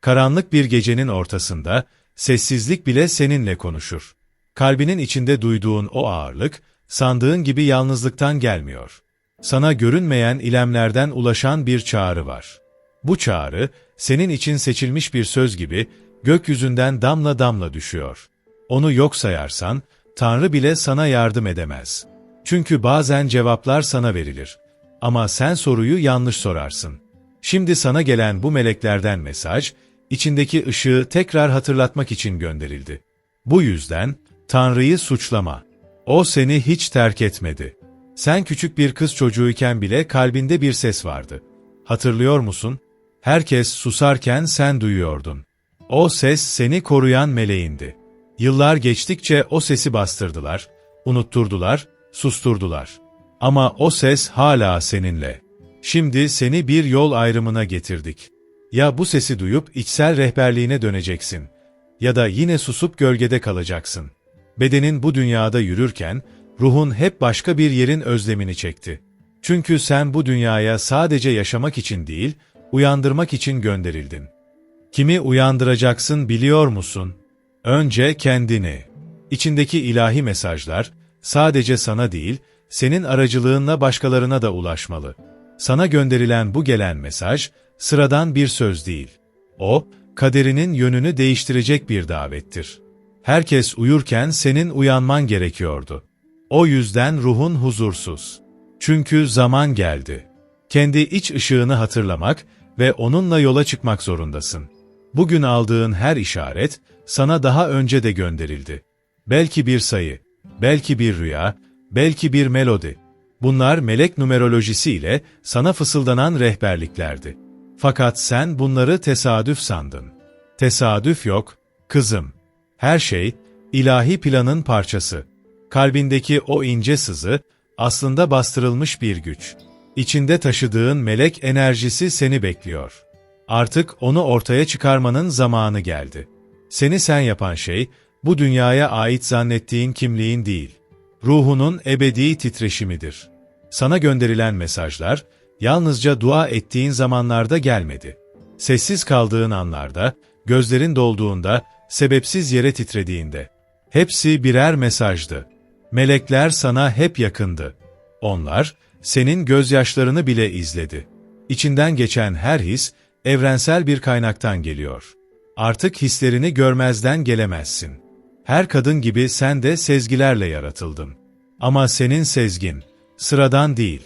Karanlık bir gecenin ortasında, sessizlik bile seninle konuşur. Kalbinin içinde duyduğun o ağırlık, sandığın gibi yalnızlıktan gelmiyor. Sana görünmeyen ilemlerden ulaşan bir çağrı var. Bu çağrı, senin için seçilmiş bir söz gibi, gökyüzünden damla damla düşüyor. Onu yok sayarsan, Tanrı bile sana yardım edemez. Çünkü bazen cevaplar sana verilir. Ama sen soruyu yanlış sorarsın. Şimdi sana gelen bu meleklerden mesaj, içindeki ışığı tekrar hatırlatmak için gönderildi. Bu yüzden, Tanrı'yı suçlama. O seni hiç terk etmedi. Sen küçük bir kız çocuğuyken bile kalbinde bir ses vardı. Hatırlıyor musun? Herkes susarken sen duyuyordun. O ses seni koruyan meleğindi. Yıllar geçtikçe o sesi bastırdılar, unutturdular, susturdular. Ama o ses hala seninle. Şimdi seni bir yol ayrımına getirdik. Ya bu sesi duyup içsel rehberliğine döneceksin ya da yine susup gölgede kalacaksın. Bedenin bu dünyada yürürken ruhun hep başka bir yerin özlemini çekti. Çünkü sen bu dünyaya sadece yaşamak için değil, uyandırmak için gönderildin. Kimi uyandıracaksın biliyor musun? Önce kendini. İçindeki ilahi mesajlar sadece sana değil, senin aracılığınla başkalarına da ulaşmalı. Sana gönderilen bu gelen mesaj sıradan bir söz değil. O, kaderinin yönünü değiştirecek bir davettir. Herkes uyurken senin uyanman gerekiyordu. O yüzden ruhun huzursuz. Çünkü zaman geldi. Kendi iç ışığını hatırlamak ve onunla yola çıkmak zorundasın. Bugün aldığın her işaret sana daha önce de gönderildi. Belki bir sayı, belki bir rüya, belki bir melodi. Bunlar melek numerolojisi ile sana fısıldanan rehberliklerdi. Fakat sen bunları tesadüf sandın. Tesadüf yok, kızım. Her şey, ilahi planın parçası. Kalbindeki o ince sızı, aslında bastırılmış bir güç. İçinde taşıdığın melek enerjisi seni bekliyor. Artık onu ortaya çıkarmanın zamanı geldi. Seni sen yapan şey, bu dünyaya ait zannettiğin kimliğin değil, ruhunun ebedi titreşimidir. Sana gönderilen mesajlar, yalnızca dua ettiğin zamanlarda gelmedi. Sessiz kaldığın anlarda, gözlerin dolduğunda, sebepsiz yere titrediğinde. Hepsi birer mesajdı. Melekler sana hep yakındı. Onlar, senin gözyaşlarını bile izledi. İçinden geçen her his, evrensel bir kaynaktan geliyor. Artık hislerini görmezden gelemezsin. Her kadın gibi sen de sezgilerle yaratıldın. Ama senin sezgin, sıradan değil.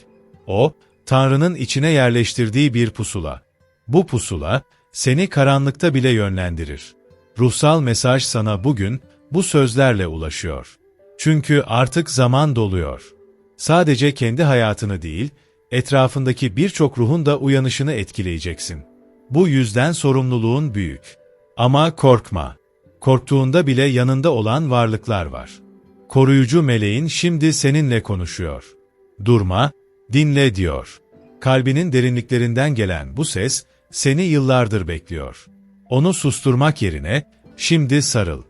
O, Tanrı'nın içine yerleştirdiği bir pusula. Bu pusula, seni karanlıkta bile yönlendirir. Ruhsal mesaj sana bugün, bu sözlerle ulaşıyor. Çünkü artık zaman doluyor. Sadece kendi hayatını değil, etrafındaki birçok ruhun da uyanışını etkileyeceksin. Bu yüzden sorumluluğun büyük. Ama korkma. Korktuğunda bile yanında olan varlıklar var. Koruyucu meleğin şimdi seninle konuşuyor. Durma, dinle diyor. Kalbinin derinliklerinden gelen bu ses seni yıllardır bekliyor. Onu susturmak yerine şimdi sarıl.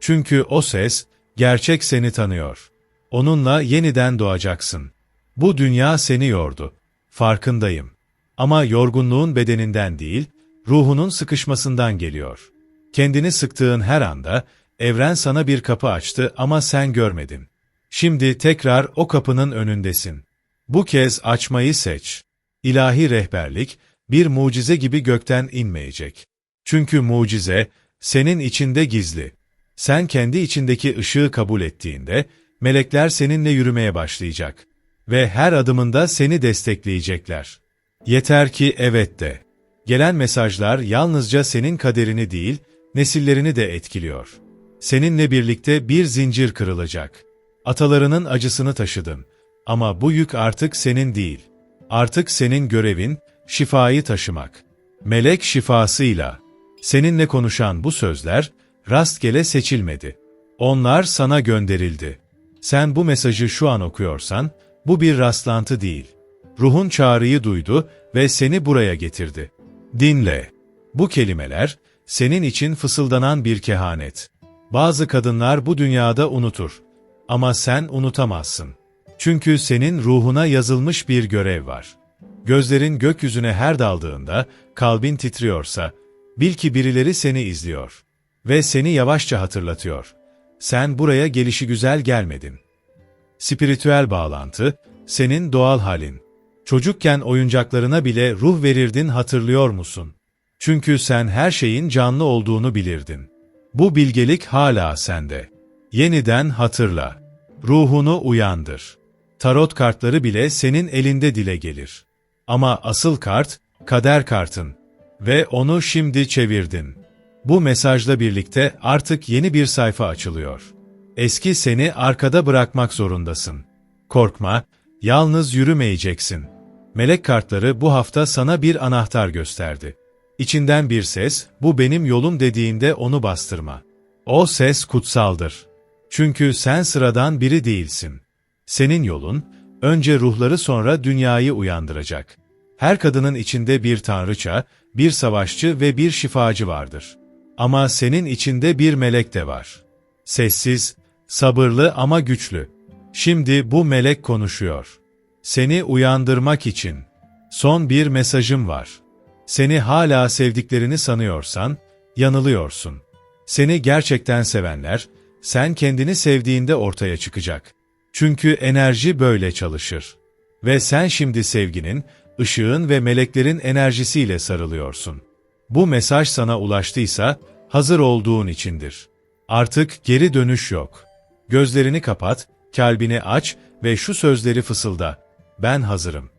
Çünkü o ses gerçek seni tanıyor. Onunla yeniden doğacaksın. Bu dünya seni yordu. Farkındayım. Ama yorgunluğun bedeninden değil, ruhunun sıkışmasından geliyor. Kendini sıktığın her anda, evren sana bir kapı açtı ama sen görmedin. Şimdi tekrar o kapının önündesin. Bu kez açmayı seç. İlahi rehberlik, bir mucize gibi gökten inmeyecek. Çünkü mucize, senin içinde gizli. Sen kendi içindeki ışığı kabul ettiğinde, melekler seninle yürümeye başlayacak. Ve her adımında seni destekleyecekler. Yeter ki evet de. Gelen mesajlar yalnızca senin kaderini değil, nesillerini de etkiliyor. Seninle birlikte bir zincir kırılacak. Atalarının acısını taşıdın. Ama bu yük artık senin değil. Artık senin görevin, şifayı taşımak. Melek şifasıyla. Seninle konuşan bu sözler, rastgele seçilmedi. Onlar sana gönderildi. Sen bu mesajı şu an okuyorsan, bu bir rastlantı değil. Ruhun çağrıyı duydu ve seni buraya getirdi. Dinle. Bu kelimeler, senin için fısıldanan bir kehanet. Bazı kadınlar bu dünyada unutur. Ama sen unutamazsın. Çünkü senin ruhuna yazılmış bir görev var. Gözlerin gökyüzüne her daldığında, kalbin titriyorsa, Bil ki birileri seni izliyor. Ve seni yavaşça hatırlatıyor. Sen buraya gelişi güzel gelmedin. Spiritüel bağlantı, senin doğal halin. Çocukken oyuncaklarına bile ruh verirdin hatırlıyor musun? Çünkü sen her şeyin canlı olduğunu bilirdin. Bu bilgelik hala sende. Yeniden hatırla. Ruhunu uyandır. Tarot kartları bile senin elinde dile gelir. Ama asıl kart, kader kartın. Ve onu şimdi çevirdin. Bu mesajla birlikte artık yeni bir sayfa açılıyor. Eski seni arkada bırakmak zorundasın. Korkma, yalnız yürümeyeceksin. Melek kartları bu hafta sana bir anahtar gösterdi. İçinden bir ses, bu benim yolum dediğinde onu bastırma. O ses kutsaldır. Çünkü sen sıradan biri değilsin. Senin yolun, önce ruhları sonra dünyayı uyandıracak. Her kadının içinde bir tanrıça, bir savaşçı ve bir şifacı vardır. Ama senin içinde bir melek de var. Sessiz, sabırlı ama güçlü. Şimdi bu melek konuşuyor. Seni uyandırmak için. Son bir mesajım var. Seni hala sevdiklerini sanıyorsan, yanılıyorsun. Seni gerçekten sevenler, sen kendini sevdiğinde ortaya çıkacak. Çünkü enerji böyle çalışır. Ve sen şimdi sevginin, ışığın ve meleklerin enerjisiyle sarılıyorsun. Bu mesaj sana ulaştıysa, hazır olduğun içindir. Artık geri dönüş yok. Gözlerini kapat, kalbini aç ve şu sözleri fısılda. Ben hazırım.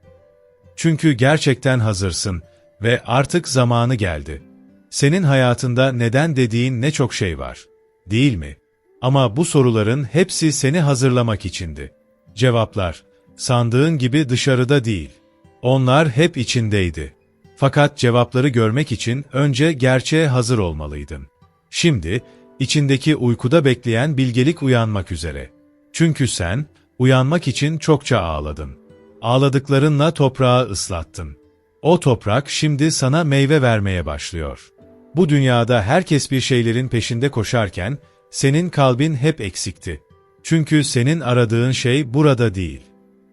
Çünkü gerçekten hazırsın ve artık zamanı geldi. Senin hayatında neden dediğin ne çok şey var. Değil mi? Ama bu soruların hepsi seni hazırlamak içindi. Cevaplar, sandığın gibi dışarıda değil. Onlar hep içindeydi. Fakat cevapları görmek için önce gerçeğe hazır olmalıydın. Şimdi, içindeki uykuda bekleyen bilgelik uyanmak üzere. Çünkü sen, uyanmak için çokça ağladın. Ağladıklarınla toprağı ıslattın. O toprak şimdi sana meyve vermeye başlıyor. Bu dünyada herkes bir şeylerin peşinde koşarken, senin kalbin hep eksikti. Çünkü senin aradığın şey burada değil.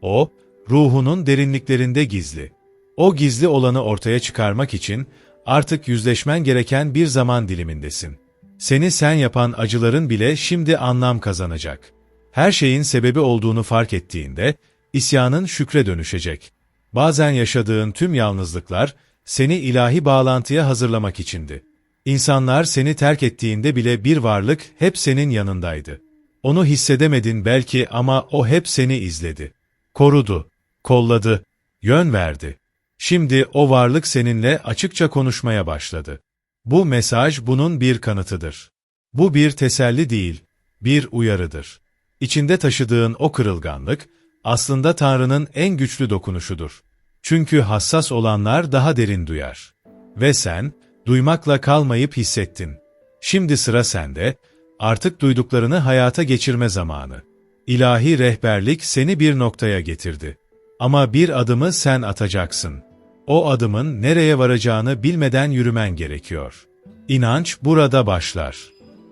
O, ruhunun derinliklerinde gizli. O gizli olanı ortaya çıkarmak için artık yüzleşmen gereken bir zaman dilimindesin. Seni sen yapan acıların bile şimdi anlam kazanacak. Her şeyin sebebi olduğunu fark ettiğinde, isyanın şükre dönüşecek. Bazen yaşadığın tüm yalnızlıklar, seni ilahi bağlantıya hazırlamak içindi. İnsanlar seni terk ettiğinde bile bir varlık hep senin yanındaydı. Onu hissedemedin belki ama o hep seni izledi. Korudu, kolladı, yön verdi. Şimdi o varlık seninle açıkça konuşmaya başladı. Bu mesaj bunun bir kanıtıdır. Bu bir teselli değil, bir uyarıdır. İçinde taşıdığın o kırılganlık, aslında Tanrı'nın en güçlü dokunuşudur. Çünkü hassas olanlar daha derin duyar. Ve sen, duymakla kalmayıp hissettin. Şimdi sıra sende, artık duyduklarını hayata geçirme zamanı. İlahi rehberlik seni bir noktaya getirdi. Ama bir adımı sen atacaksın. O adımın nereye varacağını bilmeden yürümen gerekiyor. İnanç burada başlar.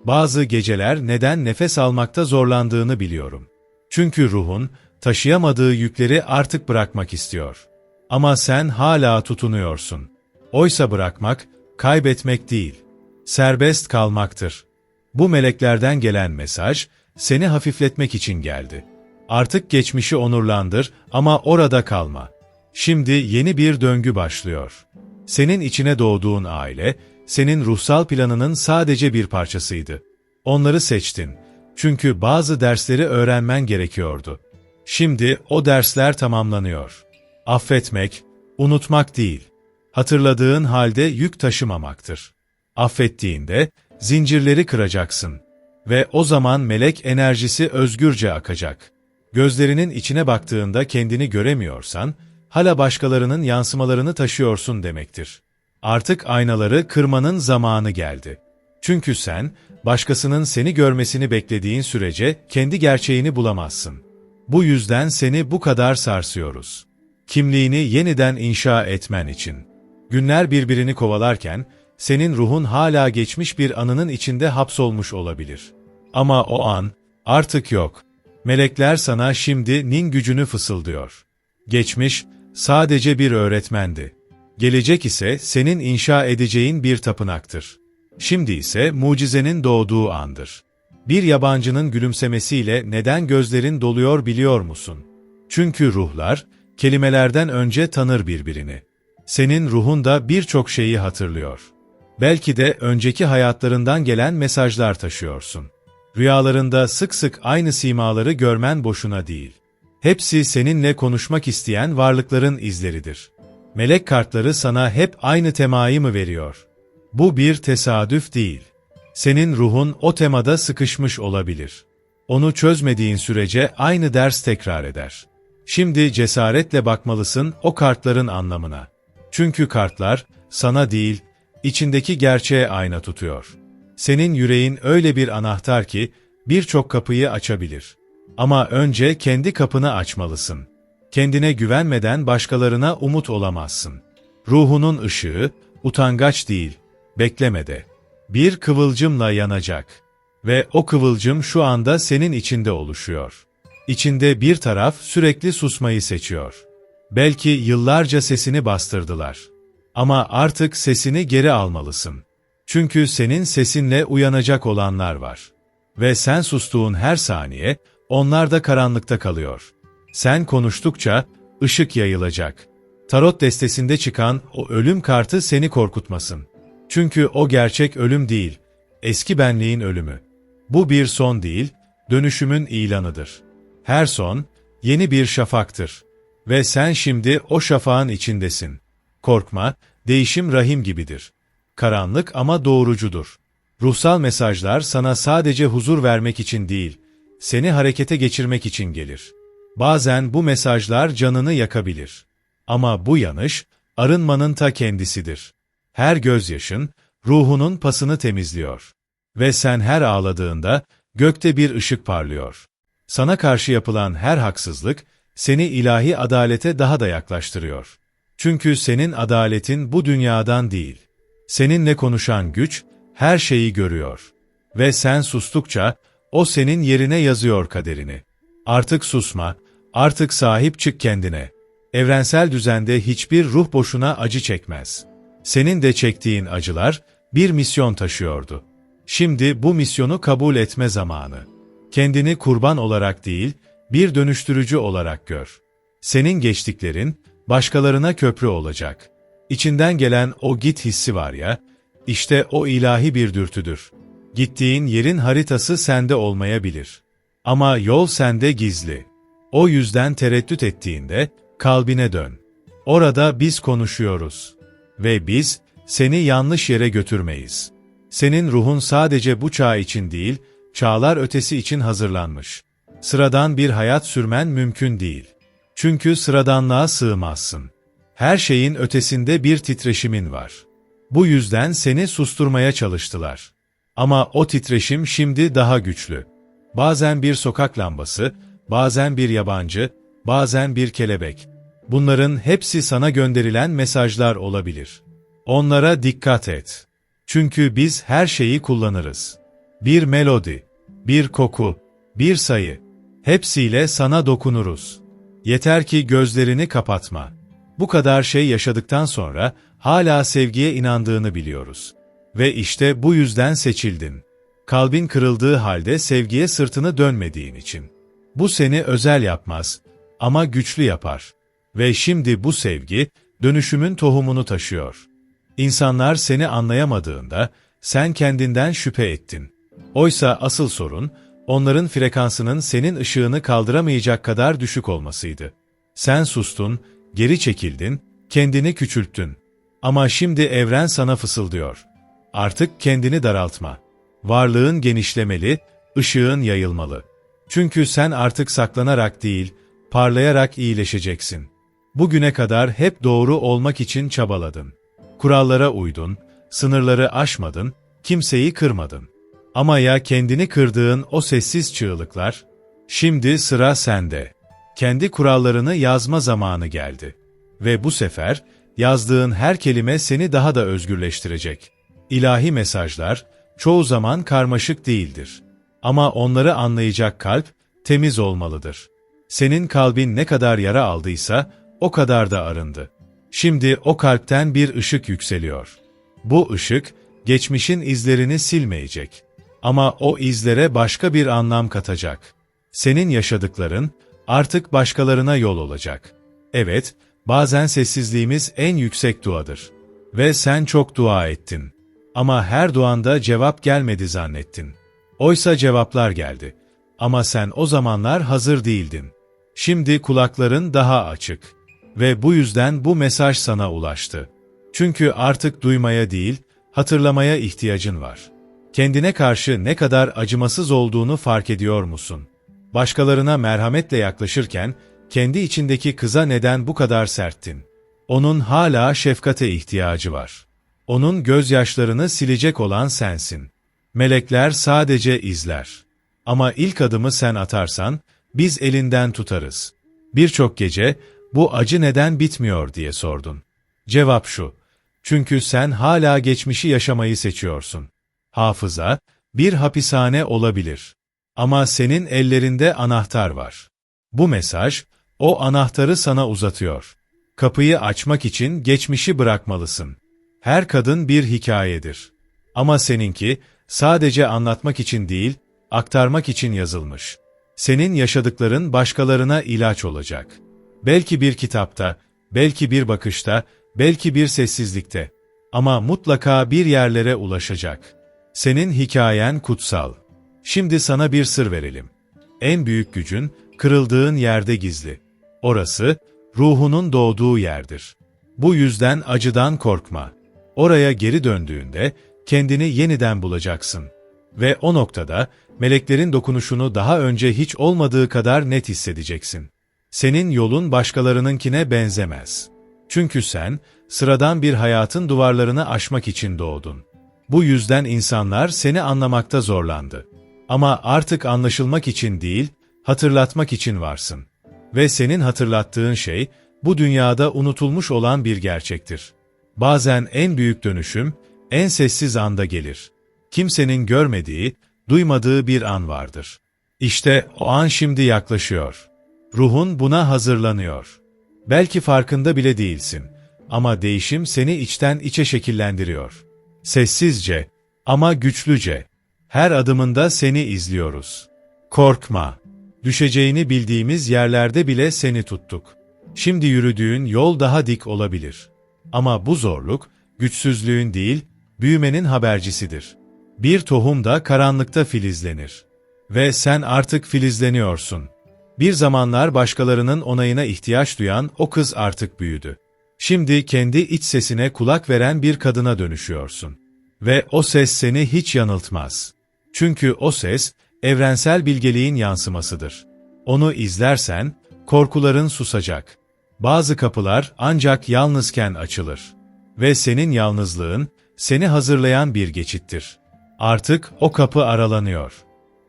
Bazı geceler neden nefes almakta zorlandığını biliyorum. Çünkü ruhun, taşıyamadığı yükleri artık bırakmak istiyor. Ama sen hala tutunuyorsun. Oysa bırakmak, kaybetmek değil, serbest kalmaktır. Bu meleklerden gelen mesaj, seni hafifletmek için geldi. Artık geçmişi onurlandır ama orada kalma. Şimdi yeni bir döngü başlıyor. Senin içine doğduğun aile, senin ruhsal planının sadece bir parçasıydı. Onları seçtin. Çünkü bazı dersleri öğrenmen gerekiyordu. Şimdi o dersler tamamlanıyor. Affetmek, unutmak değil, hatırladığın halde yük taşımamaktır. Affettiğinde zincirleri kıracaksın ve o zaman melek enerjisi özgürce akacak. Gözlerinin içine baktığında kendini göremiyorsan, hala başkalarının yansımalarını taşıyorsun demektir. Artık aynaları kırmanın zamanı geldi. Çünkü sen, başkasının seni görmesini beklediğin sürece kendi gerçeğini bulamazsın. Bu yüzden seni bu kadar sarsıyoruz. Kimliğini yeniden inşa etmen için. Günler birbirini kovalarken, senin ruhun hala geçmiş bir anının içinde hapsolmuş olabilir. Ama o an, artık yok. Melekler sana şimdi nin gücünü fısıldıyor. Geçmiş, sadece bir öğretmendi. Gelecek ise senin inşa edeceğin bir tapınaktır. Şimdi ise mucizenin doğduğu andır. Bir yabancının gülümsemesiyle neden gözlerin doluyor biliyor musun? Çünkü ruhlar, kelimelerden önce tanır birbirini. Senin ruhun da birçok şeyi hatırlıyor. Belki de önceki hayatlarından gelen mesajlar taşıyorsun. Rüyalarında sık sık aynı simaları görmen boşuna değil. Hepsi seninle konuşmak isteyen varlıkların izleridir. Melek kartları sana hep aynı temayı mı veriyor? Bu bir tesadüf değil. Senin ruhun o temada sıkışmış olabilir. Onu çözmediğin sürece aynı ders tekrar eder. Şimdi cesaretle bakmalısın o kartların anlamına. Çünkü kartlar sana değil, içindeki gerçeğe ayna tutuyor. Senin yüreğin öyle bir anahtar ki birçok kapıyı açabilir. Ama önce kendi kapını açmalısın. Kendine güvenmeden başkalarına umut olamazsın. Ruhunun ışığı, utangaç değil, beklemede. Bir kıvılcımla yanacak. Ve o kıvılcım şu anda senin içinde oluşuyor. İçinde bir taraf sürekli susmayı seçiyor. Belki yıllarca sesini bastırdılar. Ama artık sesini geri almalısın. Çünkü senin sesinle uyanacak olanlar var. Ve sen sustuğun her saniye, onlar da karanlıkta kalıyor. Sen konuştukça, ışık yayılacak. Tarot destesinde çıkan o ölüm kartı seni korkutmasın. Çünkü o gerçek ölüm değil, eski benliğin ölümü. Bu bir son değil, dönüşümün ilanıdır. Her son, yeni bir şafaktır. Ve sen şimdi o şafağın içindesin. Korkma, değişim rahim gibidir. Karanlık ama doğrucudur. Ruhsal mesajlar sana sadece huzur vermek için değil, seni harekete geçirmek için gelir. Bazen bu mesajlar canını yakabilir. Ama bu yanış, arınmanın ta kendisidir. Her gözyaşın, ruhunun pasını temizliyor. Ve sen her ağladığında, gökte bir ışık parlıyor. Sana karşı yapılan her haksızlık, seni ilahi adalete daha da yaklaştırıyor. Çünkü senin adaletin bu dünyadan değil. Seninle konuşan güç, her şeyi görüyor. Ve sen sustukça, o senin yerine yazıyor kaderini. Artık susma, artık sahip çık kendine. Evrensel düzende hiçbir ruh boşuna acı çekmez. Senin de çektiğin acılar, bir misyon taşıyordu. Şimdi bu misyonu kabul etme zamanı. Kendini kurban olarak değil, bir dönüştürücü olarak gör. Senin geçtiklerin, başkalarına köprü olacak. İçinden gelen o git hissi var ya, işte o ilahi bir dürtüdür. Gittiğin yerin haritası sende olmayabilir. Ama yol sende gizli. O yüzden tereddüt ettiğinde kalbine dön. Orada biz konuşuyoruz. Ve biz seni yanlış yere götürmeyiz. Senin ruhun sadece bu çağ için değil, çağlar ötesi için hazırlanmış. Sıradan bir hayat sürmen mümkün değil. Çünkü sıradanlığa sığmazsın. Her şeyin ötesinde bir titreşimin var. Bu yüzden seni susturmaya çalıştılar. Ama o titreşim şimdi daha güçlü. Bazen bir sokak lambası, bazen bir yabancı, bazen bir kelebek. Bunların hepsi sana gönderilen mesajlar olabilir. Onlara dikkat et. Çünkü biz her şeyi kullanırız. Bir melodi, bir koku, bir sayı. Hepsiyle sana dokunuruz. Yeter ki gözlerini kapatma. Bu kadar şey yaşadıktan sonra hala sevgiye inandığını biliyoruz. Ve işte bu yüzden seçildin. Kalbin kırıldığı halde sevgiye sırtını dönmediğin için. Bu seni özel yapmaz ama güçlü yapar. Ve şimdi bu sevgi dönüşümün tohumunu taşıyor. İnsanlar seni anlayamadığında sen kendinden şüphe ettin. Oysa asıl sorun onların frekansının senin ışığını kaldıramayacak kadar düşük olmasıydı. Sen sustun, geri çekildin, kendini küçülttün. Ama şimdi evren sana fısıldıyor. Artık kendini daraltma. Varlığın genişlemeli, ışığın yayılmalı. Çünkü sen artık saklanarak değil, parlayarak iyileşeceksin. Bugüne kadar hep doğru olmak için çabaladın. Kurallara uydun, sınırları aşmadın, kimseyi kırmadın. Ama ya kendini kırdığın o sessiz çığlıklar? Şimdi sıra sende. Kendi kurallarını yazma zamanı geldi. Ve bu sefer yazdığın her kelime seni daha da özgürleştirecek. İlahi mesajlar çoğu zaman karmaşık değildir. Ama onları anlayacak kalp temiz olmalıdır. Senin kalbin ne kadar yara aldıysa o kadar da arındı. Şimdi o kalpten bir ışık yükseliyor. Bu ışık, geçmişin izlerini silmeyecek. Ama o izlere başka bir anlam katacak. Senin yaşadıkların, artık başkalarına yol olacak. Evet, bazen sessizliğimiz en yüksek duadır. Ve sen çok dua ettin. Ama her duanda cevap gelmedi zannettin. Oysa cevaplar geldi. Ama sen o zamanlar hazır değildin. Şimdi kulakların daha açık. Ve bu yüzden bu mesaj sana ulaştı. Çünkü artık duymaya değil, hatırlamaya ihtiyacın var. Kendine karşı ne kadar acımasız olduğunu fark ediyor musun? Başkalarına merhametle yaklaşırken, kendi içindeki kıza neden bu kadar serttin? Onun hala şefkate ihtiyacı var. Onun gözyaşlarını silecek olan sensin. Melekler sadece izler. Ama ilk adımı sen atarsan, biz elinden tutarız. Birçok gece, bu acı neden bitmiyor diye sordun. Cevap şu, çünkü sen hala geçmişi yaşamayı seçiyorsun. Hafıza, bir hapishane olabilir. Ama senin ellerinde anahtar var. Bu mesaj, o anahtarı sana uzatıyor. Kapıyı açmak için geçmişi bırakmalısın. Her kadın bir hikayedir. Ama seninki, sadece anlatmak için değil, aktarmak için yazılmış. Senin yaşadıkların başkalarına ilaç olacak. Belki bir kitapta, belki bir bakışta, belki bir sessizlikte. Ama mutlaka bir yerlere ulaşacak. Senin hikayen kutsal. Şimdi sana bir sır verelim. En büyük gücün, kırıldığın yerde gizli. Orası, ruhunun doğduğu yerdir. Bu yüzden acıdan korkma. Oraya geri döndüğünde, kendini yeniden bulacaksın. Ve o noktada, meleklerin dokunuşunu daha önce hiç olmadığı kadar net hissedeceksin. Senin yolun başkalarınınkine benzemez. Çünkü sen, sıradan bir hayatın duvarlarını aşmak için doğdun. Bu yüzden insanlar seni anlamakta zorlandı. Ama artık anlaşılmak için değil, hatırlatmak için varsın. Ve senin hatırlattığın şey, bu dünyada unutulmuş olan bir gerçektir. Bazen en büyük dönüşüm, en sessiz anda gelir. Kimsenin görmediği, duymadığı bir an vardır. İşte o an şimdi yaklaşıyor. Ruhun buna hazırlanıyor. Belki farkında bile değilsin. Ama değişim seni içten içe şekillendiriyor. Sessizce ama güçlüce. Her adımında seni izliyoruz. Korkma. Düşeceğini bildiğimiz yerlerde bile seni tuttuk. Şimdi yürüdüğün yol daha dik olabilir. Ama bu zorluk, güçsüzlüğün değil, büyümenin habercisidir. Bir tohum da karanlıkta filizlenir. Ve sen artık filizleniyorsun. Bir zamanlar başkalarının onayına ihtiyaç duyan o kız artık büyüdü. Şimdi kendi iç sesine kulak veren bir kadına dönüşüyorsun. Ve o ses seni hiç yanıltmaz. Çünkü o ses, evrensel bilgeliğin yansımasıdır. Onu izlersen, korkuların susacak. Bazı kapılar ancak yalnızken açılır. Ve senin yalnızlığın, seni hazırlayan bir geçittir. Artık o kapı aralanıyor.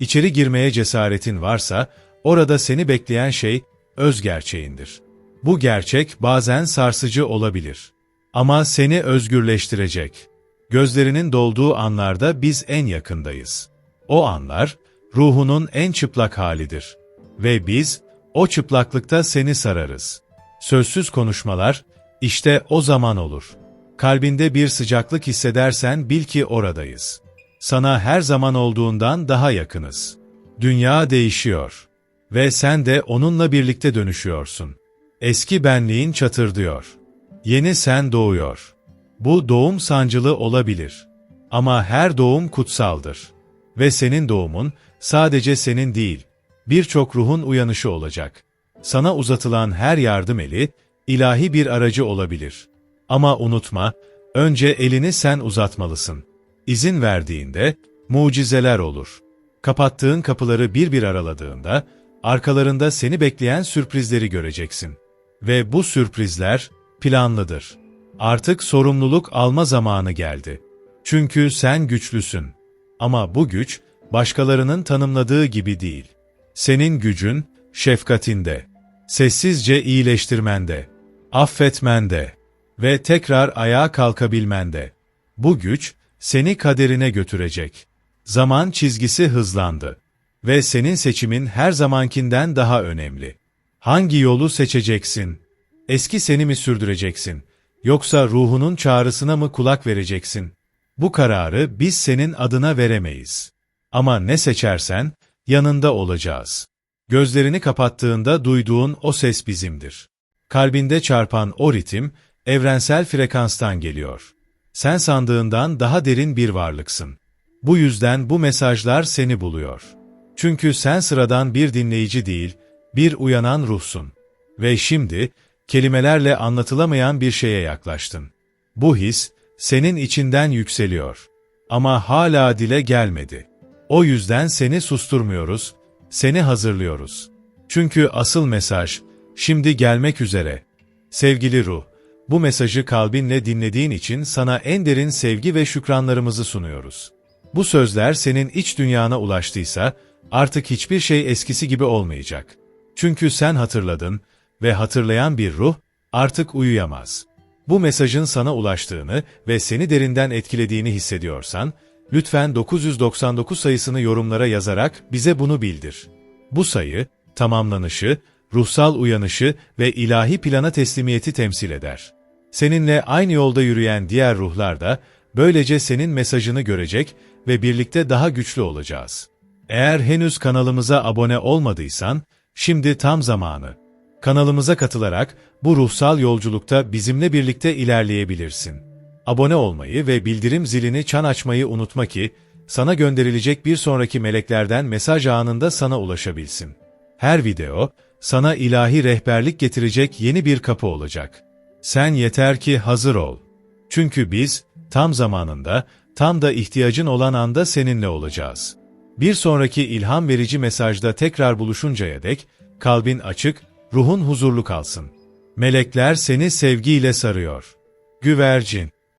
İçeri girmeye cesaretin varsa, orada seni bekleyen şey, öz gerçeğindir. Bu gerçek bazen sarsıcı olabilir. Ama seni özgürleştirecek. Gözlerinin dolduğu anlarda biz en yakındayız. O anlar, ruhunun en çıplak halidir. Ve biz, o çıplaklıkta seni sararız. Sözsüz konuşmalar, işte o zaman olur. Kalbinde bir sıcaklık hissedersen bil ki oradayız. Sana her zaman olduğundan daha yakınız. Dünya değişiyor. Ve sen de onunla birlikte dönüşüyorsun. Eski benliğin çatırdıyor. Yeni sen doğuyor. Bu doğum sancılı olabilir. Ama her doğum kutsaldır. Ve senin doğumun sadece senin değil, birçok ruhun uyanışı olacak. Sana uzatılan her yardım eli, ilahi bir aracı olabilir. Ama unutma, önce elini sen uzatmalısın. İzin verdiğinde, mucizeler olur. Kapattığın kapıları bir bir araladığında, arkalarında seni bekleyen sürprizleri göreceksin. Ve bu sürprizler, planlıdır. Artık sorumluluk alma zamanı geldi. Çünkü sen güçlüsün. Ama bu güç, başkalarının tanımladığı gibi değil. Senin gücün, şefkatinde, sessizce iyileştirmende, affetmende ve tekrar ayağa kalkabilmende. Bu güç, seni kaderine götürecek. Zaman çizgisi hızlandı. Ve senin seçimin her zamankinden daha önemli. Hangi yolu seçeceksin? Eski seni mi sürdüreceksin? Yoksa ruhunun çağrısına mı kulak vereceksin? Bu kararı biz senin adına veremeyiz. Ama ne seçersen, yanında olacağız. Gözlerini kapattığında duyduğun o ses bizimdir. Kalbinde çarpan o ritim, evrensel frekanstan geliyor. Sen sandığından daha derin bir varlıksın. Bu yüzden bu mesajlar seni buluyor. Çünkü sen sıradan bir dinleyici değil, bir uyanan ruhsun. Ve şimdi, kelimelerle anlatılamayan bir şeye yaklaştın. Bu his, senin içinden yükseliyor. Ama hala dile gelmedi. O yüzden seni susturmuyoruz, seni hazırlıyoruz. Çünkü asıl mesaj, şimdi gelmek üzere. Sevgili ruh, bu mesajı kalbinle dinlediğin için sana en derin sevgi ve şükranlarımızı sunuyoruz. Bu sözler senin iç dünyana ulaştıysa, artık hiçbir şey eskisi gibi olmayacak. Çünkü sen hatırladın ve hatırlayan bir ruh artık uyuyamaz. Bu mesajın sana ulaştığını ve seni derinden etkilediğini hissediyorsan, lütfen 999 sayısını yorumlara yazarak bize bunu bildir. Bu sayı, tamamlanışı, ruhsal uyanışı ve ilahi plana teslimiyeti temsil eder. Seninle aynı yolda yürüyen diğer ruhlar da böylece senin mesajını görecek ve birlikte daha güçlü olacağız. Eğer henüz kanalımıza abone olmadıysan, şimdi tam zamanı. Kanalımıza katılarak bu ruhsal yolculukta bizimle birlikte ilerleyebilirsin. Abone olmayı ve bildirim zilini çan açmayı unutma ki, sana gönderilecek bir sonraki meleklerden mesaj anında sana ulaşabilsin. Her video, sana ilahi rehberlik getirecek yeni bir kapı olacak. Sen yeter ki hazır ol. Çünkü biz, tam zamanında, tam da ihtiyacın olan anda seninle olacağız. Bir sonraki ilham verici mesajda tekrar buluşuncaya dek, kalbin açık, ruhun huzurlu kalsın. Melekler seni sevgiyle sarıyor. Güvercin